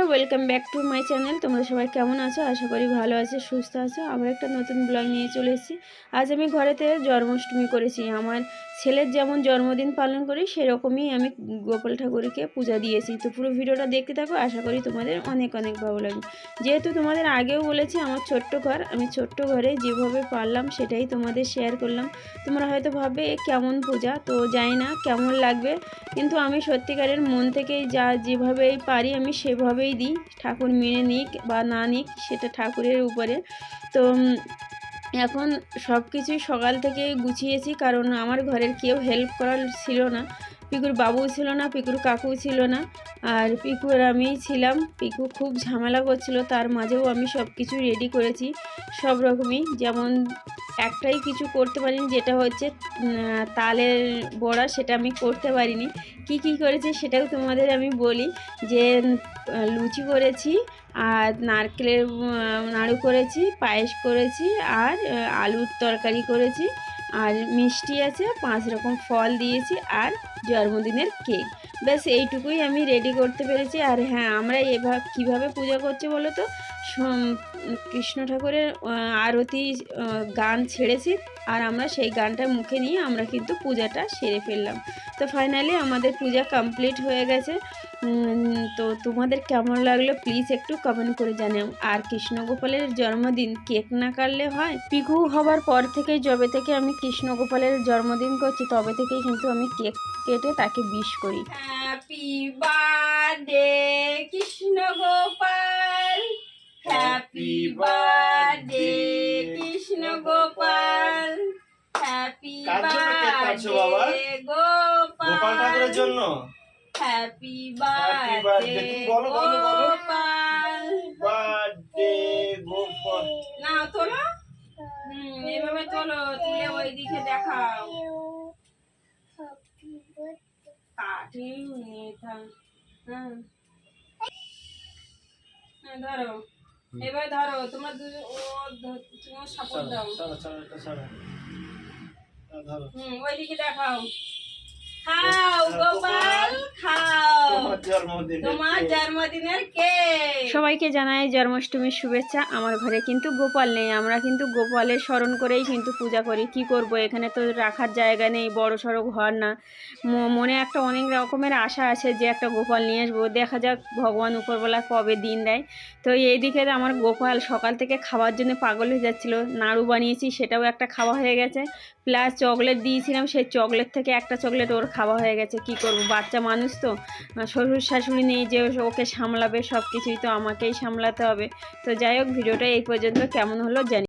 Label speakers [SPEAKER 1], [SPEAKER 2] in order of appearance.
[SPEAKER 1] Welcome back to my channel তোমরা সবাই কেমন আছো? আশা করি ভালো আছো, সুস্থ আছো। আবার একটা নতুন ব্লগ নিয়ে চলে এসেছি। আজ আমি ঘরেতে জন্মাষ্টমী করেছি। আমার ছেলের যেমন জন্মদিন পালন করি, সেরকমই আমি গোপাল ঠাকুরকে পূজা দিয়েছি। তো পুরো ভিডিওটা দেখতে থাকো, আশা করি তোমাদের অনেক অনেক ভালো লাগবে। যেহেতু তোমাদের আগেও বলেছি, আমার ছোট্ট ঘর, আমি ছোট্ট ঘরে যেভাবে পারলাম, সেটাই তোমাদের শেয়ার করলাম। তোমরা হয়তো ভাবে এ কেমন পূজা? তো জানি না, কেমন লাগবে। কিন্তু আমি সত্যিকারের মন থেকেই যা যেভাবেই পারি, আমি সেভাবেই দিই, ঠাকুর মেনে নিক বা না নিক সেটা ঠাকুরের উপরে। তো এখন সব কিছুই সকাল থেকে গুছিয়েছি, কারণ আমার ঘরের কেউ হেল্প করার ছিল না। পিকুর বাবুও ছিল না, পিকুর কাকুও ছিল না। আর পিকুর আমি ছিলাম। পিকু খুব ঝামেলা করছিল, তার মাঝেও আমি সব কিছু রেডি করেছি, সব রকমই। যেমন একটাই কিছু করতে পারিনি, যেটা হচ্ছে তালের বড়া, সেটা আমি করতে পারিনি। কি কি করেছি সেটাও তোমাদের আমি বলি, যে লুচি করেছি, আর নারকেলের নাড়ু করেছি, পায়েস করেছি, আর, আলুর তরকারি করেছি। আর মিষ্টি আছে, পাঁচ রকম ফল দিয়েছি আর জন্মদিনের কেক। ব্যাস, এইটুকুই আমি রেডি করতে পেরেছি। আর হ্যাঁ আমরা এভাবে, কীভাবে পূজা করছি বলো তো? কৃষ্ণ ঠাকুরের আরতি গান ছেড়েছি। আর আমরা সেই গানটা মুখে নিয়ে আমরা কিন্তু পূজাটা সেরে ফেললাম। তো ফাইনালি আমাদের পূজা কমপ্লিট হয়ে গেছে। তো তোমাদের কেমন লাগল প্লিজ একটু কমেন্ট করে জানাও। আর কৃষ্ণ গোপালের জন্মদিন কেক না কাটলে হয়? পিকু হবার পর থেকে যবে থেকে আমি কৃষ্ণ গোপালের জন্মদিন করছি, তবে থেকেই কিন্তু আমি কেক কেটে তাকে বিশ করি। Happy birthday Krishna Gopal happy birthday happy? Birthday Gopal.
[SPEAKER 2] Gopal ঠাকুরের জন্য?
[SPEAKER 1] হ্যাপি বার্থডে
[SPEAKER 2] বলো, বলো, বলো। বার্থডে গোপাল।
[SPEAKER 1] না তোলো। হুম এভাবে তোলো তুলে ওই দেখাও। কাঠি নিয়ে হ্যাঁ ধরো। এবার ধরো তোমরা দুজন ও তোমার সাপোর্ট দাও।
[SPEAKER 2] চলো চলো এটা
[SPEAKER 1] হুম ওইদিকে দেখাও। খাও গোপাল খাও।
[SPEAKER 2] তোমার
[SPEAKER 1] জন্মদিনের কেক সবাইকে জানাই জন্মাষ্টমীর শুভেচ্ছা। আমার ঘরে কিন্তু গোপাল নেই। আমরা কিন্তু গোপালের স্মরণ করেই কিন্তু পূজা করি। কি করব? এখানে তো রাখার জায়গা নেই বড় সড়ো ঘর না। ম- মনে একটা অনেক রকমের আশা আছে যে একটা গোপাল নিয়ে আসব। দেখা যাক ভগবান উপরবেলা কবে দিন দেয়। তো এই এইদিকে আমার গোপাল সকাল থেকে খাওয়ার জন্য পাগল হয়ে যাচ্ছিল। নাড়ু বানিয়েছি সেটাও একটা খাওয়া হয়ে গেছে। প্লাস চকলেট দিয়েছিলাম। সেই চকলেট থেকে একটা চকলেট ওর খাওয়া হয়ে গেছে, কি করব? বাচ্চা মানুষ তো। শ্বশুর শাশুড়ি নেই যে ওকে সামলাবে সব কিছুই তো আমাকেই সামলাতে হবে। তো যাই হোক, ভিডিওটা এই পর্যন্ত কেমন হলো জানি